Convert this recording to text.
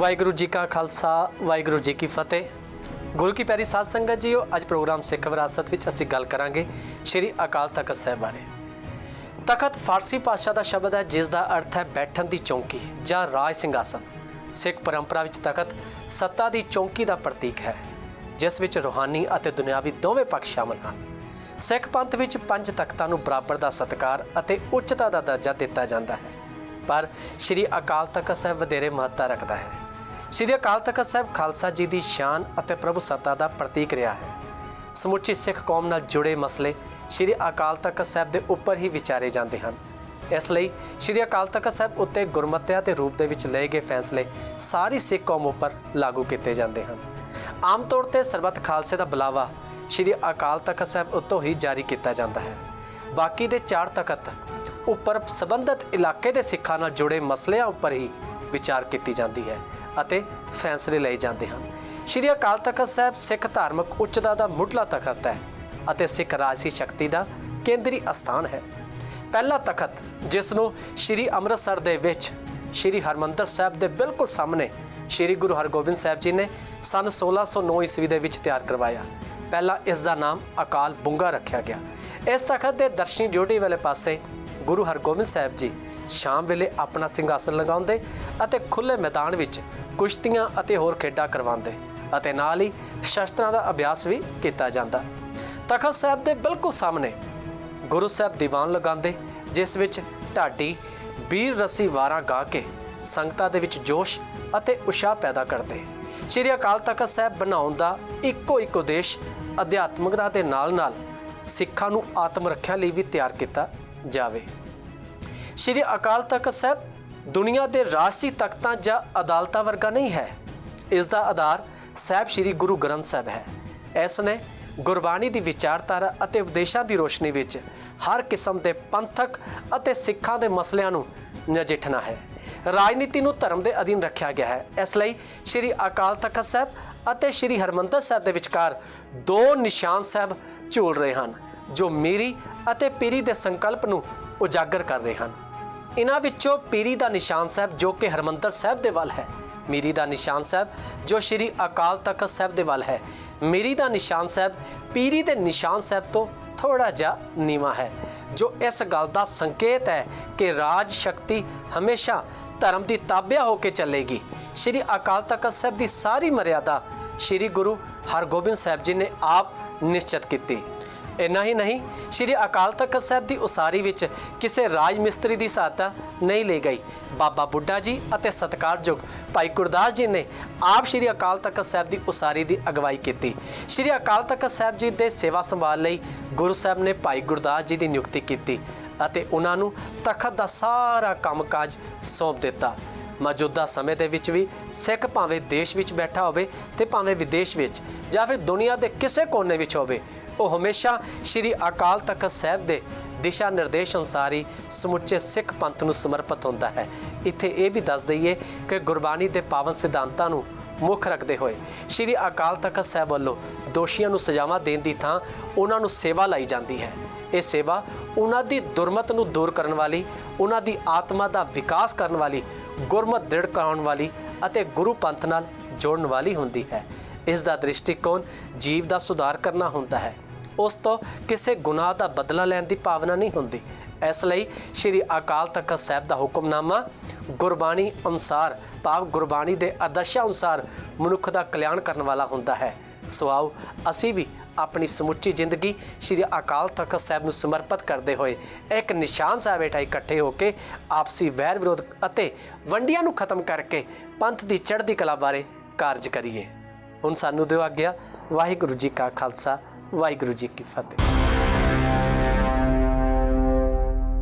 ਵਾਹਿਗੁਰੂ ਜੀ ਕਾ ਖਾਲਸਾ, ਵਾਹਿਗੁਰੂ ਜੀ ਕੀ ਫਤਿਹ। ਗੁਰੂ ਕੀ ਪਿਆਰੀ ਸਾਧ ਸੰਗਤ ਜੀਓ, ਅੱਜ ਪ੍ਰੋਗਰਾਮ ਸਿੱਖ ਵਿਰਾਸਤ ਵਿੱਚ ਅਸੀਂ ਗੱਲ ਕਰਾਂਗੇ ਸ਼੍ਰੀ ਅਕਾਲ ਤਖਤ ਸਾਹਿਬ ਬਾਰੇ। ਤਖਤ ਫਾਰਸੀ ਭਾਸ਼ਾ ਦਾ ਸ਼ਬਦ ਹੈ, ਜਿਸ ਦਾ ਅਰਥ ਹੈ ਬੈਠਣ ਦੀ ਚੌਂਕੀ ਜਾਂ ਰਾਜ ਸਿੰਘਾਸਨ। ਸਿੱਖ ਪਰੰਪਰਾ ਵਿੱਚ ਤਖਤ ਸੱਤਾ ਦੀ ਚੌਂਕੀ ਦਾ ਪ੍ਰਤੀਕ ਹੈ, ਜਿਸ ਵਿੱਚ ਰੂਹਾਨੀ ਅਤੇ ਦੁਨਿਆਵੀ ਦੋਵੇਂ ਪੱਖ ਸ਼ਾਮਲ ਹਨ। ਸਿੱਖ ਪੰਥ ਵਿੱਚ ਪੰਜ ਤਖਤਾਂ ਨੂੰ ਬਰਾਬਰ ਦਾ ਸਤਿਕਾਰ ਅਤੇ ਉੱਚਤਾ ਦਾ ਦਰਜਾ ਦਿੱਤਾ ਜਾਂਦਾ ਹੈ, ਪਰ ਸ਼੍ਰੀ ਅਕਾਲ ਤਖਤ ਸਾਹਿਬ ਵਧੇਰੇ ਮਹੱਤਤਾ ਰੱਖਦਾ ਹੈ। ਸ਼੍ਰੀ ਅਕਾਲ ਤਖਤ ਸਾਹਿਬ ਖਾਲਸਾ ਜੀ ਦੀ ਸ਼ਾਨ ਅਤੇ ਪ੍ਰਭੂ ਸੱਤਾ ਦਾ ਪ੍ਰਤੀਕ ਰਿਹਾ ਹੈ। ਸਮੁੱਚੀ ਸਿੱਖ ਕੌਮ ਨਾਲ ਜੁੜੇ ਮਸਲੇ ਸ਼੍ਰੀ ਅਕਾਲ ਤਖਤ ਸਾਹਿਬ ਦੇ ਉੱਪਰ ਹੀ ਵਿਚਾਰੇ ਜਾਂਦੇ ਹਨ। ਇਸ ਲਈ ਸ਼੍ਰੀ ਅਕਾਲ ਤਖਤ ਸਾਹਿਬ ਉੱਤੇ ਗੁਰਮਤਿਆ ਦੇ ਰੂਪ ਦੇ ਵਿੱਚ ਲਏ ਗਏ ਫੈਸਲੇ ਸਾਰੀ ਸਿੱਖ ਕੌਮ ਉੱਪਰ ਲਾਗੂ ਕੀਤੇ ਜਾਂਦੇ ਹਨ। ਆਮ ਤੌਰ ਤੇ ਸਰਬੱਤ ਖਾਲਸੇ ਦਾ ਬੁਲਾਵਾ ਸ਼੍ਰੀ ਅਕਾਲ ਤਖਤ ਸਾਹਿਬ ਉੱਤੋਂ ਹੀ ਜਾਰੀ ਕੀਤਾ ਜਾਂਦਾ ਹੈ। ਬਾਕੀ ਦੇ ਚਾਰ ਤਖਤ ਉੱਪਰ ਸੰਬੰਧਿਤ ਇਲਾਕੇ ਦੇ ਸਿੱਖਾਂ ਨਾਲ ਜੁੜੇ ਮਸਲਿਆਂ ਉੱਪਰ ਹੀ ਵਿਚਾਰ ਕੀਤੀ ਜਾਂਦੀ ਹੈ। ਅਤੇ ਫੈਸਲੇ ਲਏ ਜਾਂਦੇ ਹਨ। ਸ਼੍ਰੀ ਅਕਾਲ ਤਖਤ ਸਾਹਿਬ ਸਿੱਖ ਧਾਰਮਿਕ ਉੱਚਤਾ ਦਾ ਮੁੱਢਲਾ ਤਖਤ ਹੈ ਅਤੇ ਸਿੱਖ ਰਾਜਸੀ ਸ਼ਕਤੀ ਦਾ ਕੇਂਦਰੀ ਅਸਥਾਨ ਹੈ। ਪਹਿਲਾ ਤਖਤ, ਜਿਸ ਨੂੰ ਸ਼੍ਰੀ ਅੰਮ੍ਰਿਤਸਰ ਦੇ ਵਿੱਚ ਸ਼੍ਰੀ ਹਰਮੰਦਰ ਸਾਹਿਬ ਦੇ ਬਿਲਕੁਲ ਸਾਹਮਣੇ ਸ਼੍ਰੀ ਗੁਰੂ ਹਰਗੋਬਿੰਦ ਸਾਹਿਬ ਜੀ ਨੇ ਸਨ 1609 ਈਸਵੀ ਦੇ ਵਿੱਚ ਤਿਆਰ ਕਰਵਾਇਆ। ਪਹਿਲਾਂ ਇਸ ਦਾ ਨਾਮ ਅਕਾਲ ਬੁੰਗਾ ਰੱਖਿਆ ਗਿਆ। ਇਸ ਤਖਤ ਦੇ ਦਰਸ਼ਨੀ ਡਿਊਟੀ ਵਾਲੇ ਪਾਸੇ ਗੁਰੂ ਹਰਗੋਬਿੰਦ ਸਾਹਿਬ ਜੀ ਸ਼ਾਮ ਵੇਲੇ ਆਪਣਾ ਸਿੰਘਾਸਨ ਲਗਾਉਂਦੇ ਅਤੇ ਖੁੱਲੇ ਮੈਦਾਨ ਵਿੱਚ ਕੁਸ਼ਤੀਆਂ ਅਤੇ ਹੋਰ ਖੇਡਾਂ ਕਰਵਾਉਂਦੇ ਅਤੇ ਨਾਲ ਹੀ ਸ਼ਸਤਰਾਂ ਦਾ ਅਭਿਆਸ ਵੀ ਕੀਤਾ ਜਾਂਦਾ। ਤਖਤ ਸਾਹਿਬ ਦੇ ਬਿਲਕੁਲ ਸਾਹਮਣੇ ਗੁਰੂ ਸਾਹਿਬ ਦੀਵਾਨ ਲਗਾਉਂਦੇ, ਜਿਸ ਵਿੱਚ ਢਾਡੀ ਵੀਰ ਰਸੀ ਵਾਰਾਂ ਗਾ ਕੇ ਸੰਗਤਾਂ ਦੇ ਵਿੱਚ ਜੋਸ਼ ਅਤੇ ਉਤਸ਼ਾਹ ਪੈਦਾ ਕਰਦੇ। ਸ਼੍ਰੀ ਅਕਾਲ ਤਖਤ ਸਾਹਿਬ ਬਣਾਉਣ ਦਾ ਇੱਕੋ ਇੱਕ ਉਦੇਸ਼ ਅਧਿਆਤਮਿਕਤਾ ਦੇ ਨਾਲ-ਨਾਲ ਸਿੱਖਾਂ ਨੂੰ ਆਤਮ ਰੱਖਿਆ ਲਈ ਵੀ ਤਿਆਰ ਕੀਤਾ ਜਾਵੇ। ਸ਼੍ਰੀ ਅਕਾਲ ਤਖਤ ਸਾਹਿਬ, ਦੁਨੀਆ ਦੇ ਰਾਜਸੀ ਤਖਤਾਂ ਜਾਂ ਅਦਾਲਤਾਂ ਵਰਗਾ ਨਹੀਂ ਹੈ। ਇਸ ਦਾ ਆਧਾਰ ਸਾਹਿਬ ਸ਼੍ਰੀ ਗੁਰੂ ਗ੍ਰੰਥ ਸਾਹਿਬ ਹੈ। ਇਸ ਨੇ ਗੁਰਬਾਣੀ ਦੀ ਵਿਚਾਰਧਾਰਾ ਅਤੇ ਉਪਦੇਸ਼ਾਂ ਦੀ ਰੋਸ਼ਨੀ ਵਿੱਚ ਹਰ ਕਿਸਮ ਦੇ ਪੰਥਕ ਅਤੇ ਸਿੱਖਾਂ ਦੇ ਮਸਲਿਆਂ ਨੂੰ ਨਜਿੱਠਣਾ ਹੈ। ਰਾਜਨੀਤੀ ਨੂੰ ਧਰਮ ਦੇ ਅਧੀਨ ਰੱਖਿਆ ਗਿਆ ਹੈ। ਇਸ ਲਈ ਸ਼੍ਰੀ ਅਕਾਲ ਤਖਤ ਸਾਹਿਬ ਅਤੇ ਸ਼੍ਰੀ ਹਰਮੰਦਰ ਸਾਹਿਬ ਦੇ ਵਿਚਕਾਰ ਦੋ ਨਿਸ਼ਾਨ ਸਾਹਿਬ ਝੂਲ ਰਹੇ ਹਨ, ਜੋ ਮੀਰੀ ਅਤੇ ਪੀਰੀ ਦੇ ਸੰਕਲਪ ਨੂੰ ਉਜਾਗਰ ਕਰ ਰਹੇ ਹਨ। ਇਹਨਾਂ ਵਿੱਚੋਂ ਪੀਰੀ ਦਾ ਨਿਸ਼ਾਨ ਸਾਹਿਬ ਜੋ ਕਿ ਹਰਮੰਦਰ ਸਾਹਿਬ ਦੇ ਵੱਲ ਹੈ, ਮੀਰੀ ਦਾ ਨਿਸ਼ਾਨ ਸਾਹਿਬ ਜੋ ਸ਼੍ਰੀ ਅਕਾਲ ਤਖਤ ਸਾਹਿਬ ਦੇ ਵੱਲ ਹੈ। ਮੀਰੀ ਦਾ ਨਿਸ਼ਾਨ ਸਾਹਿਬ ਪੀਰੀ ਦੇ ਨਿਸ਼ਾਨ ਸਾਹਿਬ ਤੋਂ ਥੋੜਾ ਜਿਹਾ ਨੀਵਾ ਹੈ, ਜੋ ਇਸ ਗੱਲ ਦਾ ਸੰਕੇਤ ਹੈ ਕਿ ਰਾਜ ਸ਼ਕਤੀ ਹਮੇਸ਼ਾ ਧਰਮ ਦੀ ਤਾਬਿਆ ਹੋ ਕੇ ਚੱਲੇਗੀ। ਸ਼੍ਰੀ ਅਕਾਲ ਤਖਤ ਸਾਹਿਬ ਦੀ ਸਾਰੀ ਮਰਿਆਦਾ ਸ਼੍ਰੀ ਗੁਰੂ ਹਰਗੋਬਿੰਦ ਸਾਹਿਬ ਜੀ ਨੇ ਆਪ ਨਿਸ਼ਚਿਤ ਕੀਤੀ। ਇੰਨਾ ਹੀ ਨਹੀਂ, ਸ਼੍ਰੀ ਅਕਾਲ ਤਖਤ ਸਾਹਿਬ ਦੀ ਉਸਾਰੀ ਵਿੱਚ ਕਿਸੇ ਰਾਜ ਮਿਸਤਰੀ ਦੀ ਸਹਾਇਤਾ ਨਹੀਂ ਲਈ ਗਈ। ਬਾਬਾ ਬੁੱਢਾ ਜੀ ਅਤੇ ਸਤਿਕਾਰਯੋਗ ਭਾਈ ਗੁਰਦਾਸ ਜੀ ਨੇ ਆਪ ਸ਼੍ਰੀ ਅਕਾਲ ਤਖਤ ਸਾਹਿਬ ਦੀ ਉਸਾਰੀ ਦੀ ਅਗਵਾਈ ਕੀਤੀ। ਸ਼੍ਰੀ ਅਕਾਲ ਤਖਤ ਸਾਹਿਬ ਜੀ ਦੇ ਸੇਵਾ ਸੰਭਾਲ ਲਈ ਗੁਰੂ ਸਾਹਿਬ ਨੇ ਭਾਈ ਗੁਰਦਾਸ ਜੀ ਦੀ ਨਿਯੁਕਤੀ ਕੀਤੀ ਅਤੇ ਉਹਨਾਂ ਨੂੰ ਤਖਤ ਦਾ ਸਾਰਾ ਕੰਮਕਾਜ ਸੌਂਪ ਦਿੱਤਾ। ਮੌਜੂਦਾ ਸਮੇਂ ਦੇ ਵਿੱਚ ਵੀ ਸਿੱਖ ਭਾਵੇਂ ਦੇਸ਼ ਵਿੱਚ ਬੈਠਾ ਹੋਵੇ ਤੇ ਭਾਵੇਂ ਵਿਦੇਸ਼ ਵਿੱਚ ਜਾਂ ਫਿਰ ਦੁਨੀਆ ਦੇ ਕਿਸੇ ਕੋਨੇ ਵਿੱਚ ਹੋਵੇ ਉਹ ਹਮੇਸ਼ਾ ਸ਼੍ਰੀ ਅਕਾਲ ਤਖਤ ਸਾਹਿਬ ਦੇ ਦਿਸ਼ਾ ਨਿਰਦੇਸ਼ ਅਨੁਸਾਰ ਹੀ ਸਮੁੱਚੇ ਸਿੱਖ ਪੰਥ ਨੂੰ ਸਮਰਪਿਤ ਹੁੰਦਾ ਹੈ। ਇੱਥੇ ਇਹ ਵੀ ਦੱਸ ਦਈਏ ਕਿ ਗੁਰਬਾਣੀ ਦੇ ਪਾਵਨ ਸਿਧਾਂਤਾਂ ਨੂੰ ਮੁੱਖ ਰੱਖਦੇ ਹੋਏ ਸ਼੍ਰੀ ਅਕਾਲ ਤਖਤ ਸਾਹਿਬ ਵੱਲੋਂ ਦੋਸ਼ੀਆਂ ਨੂੰ ਸਜ਼ਾਵਾਂ ਦੇਣ ਦੀ ਥਾਂ ਉਹਨਾਂ ਨੂੰ ਸੇਵਾ ਲਈ ਜਾਂਦੀ ਹੈ। ਇਹ ਸੇਵਾ ਉਹਨਾਂ ਦੀ ਦੁਰਮਤ ਨੂੰ ਦੂਰ ਕਰਨ ਵਾਲੀ, ਉਹਨਾਂ ਦੀ ਆਤਮਾ ਦਾ ਵਿਕਾਸ ਕਰਨ ਵਾਲੀ, ਗੁਰਮਤ ਦ੍ਰਿੜ ਕਰਾਉਣ ਵਾਲੀ ਅਤੇ ਗੁਰੂ ਪੰਥ ਨਾਲ ਜੋੜਨ ਵਾਲੀ ਹੁੰਦੀ ਹੈ। ਇਸ ਦਾ ਦ੍ਰਿਸ਼ਟੀਕੋਣ ਜੀਵ ਦਾ ਸੁਧਾਰ ਕਰਨਾ ਹੁੰਦਾ ਹੈ। ਉਸ ਤੋਂ ਕਿਸੇ ਗੁਨਾਹ ਦਾ ਬਦਲਾ ਲੈਣ ਦੀ ਭਾਵਨਾ ਨਹੀਂ ਹੁੰਦੀ। ਇਸ ਲਈ ਸ਼੍ਰੀ ਅਕਾਲ ਤਖਤ ਸਾਹਿਬ ਦਾ ਹੁਕਮਨਾਮਾ ਗੁਰਬਾਣੀ ਅਨੁਸਾਰ, ਭਾਵ ਗੁਰਬਾਣੀ ਦੇ ਆਦਰਸ਼ਾਂ ਅਨੁਸਾਰ ਮਨੁੱਖ ਦਾ ਕਲਿਆਣ ਕਰਨ ਵਾਲਾ ਹੁੰਦਾ ਹੈ। ਸੋ ਆਓ ਅਸੀਂ ਵੀ ਆਪਣੀ ਸਮੁੱਚੀ ਜ਼ਿੰਦਗੀ ਸ਼੍ਰੀ ਅਕਾਲ ਤਖਤ ਸਾਹਿਬ ਨੂੰ ਸਮਰਪਿਤ ਕਰਦੇ ਹੋਏ ਇੱਕ ਨਿਸ਼ਾਨ ਸਾਹਿਬ ਹੇਠਾਂ ਇਕੱਠੇ ਹੋ ਕੇ ਆਪਸੀ ਵੈਰ ਵਿਰੋਧ ਅਤੇ ਵੰਡੀਆਂ ਨੂੰ ਖਤਮ ਕਰਕੇ ਪੰਥ ਦੀ ਚੜ੍ਹਦੀ ਕਲਾ ਬਾਰੇ ਕਾਰਜ ਕਰੀਏ। ਹੁਣ ਸਾਨੂੰ ਦਿਓ ਆਗਿਆ। ਵਾਹਿਗੁਰੂ ਜੀ ਕਾ ਖਾਲਸਾ ਵਾਹਿਗੁਰੂ ਜੀ ਕੀ ਫਤਿਹ।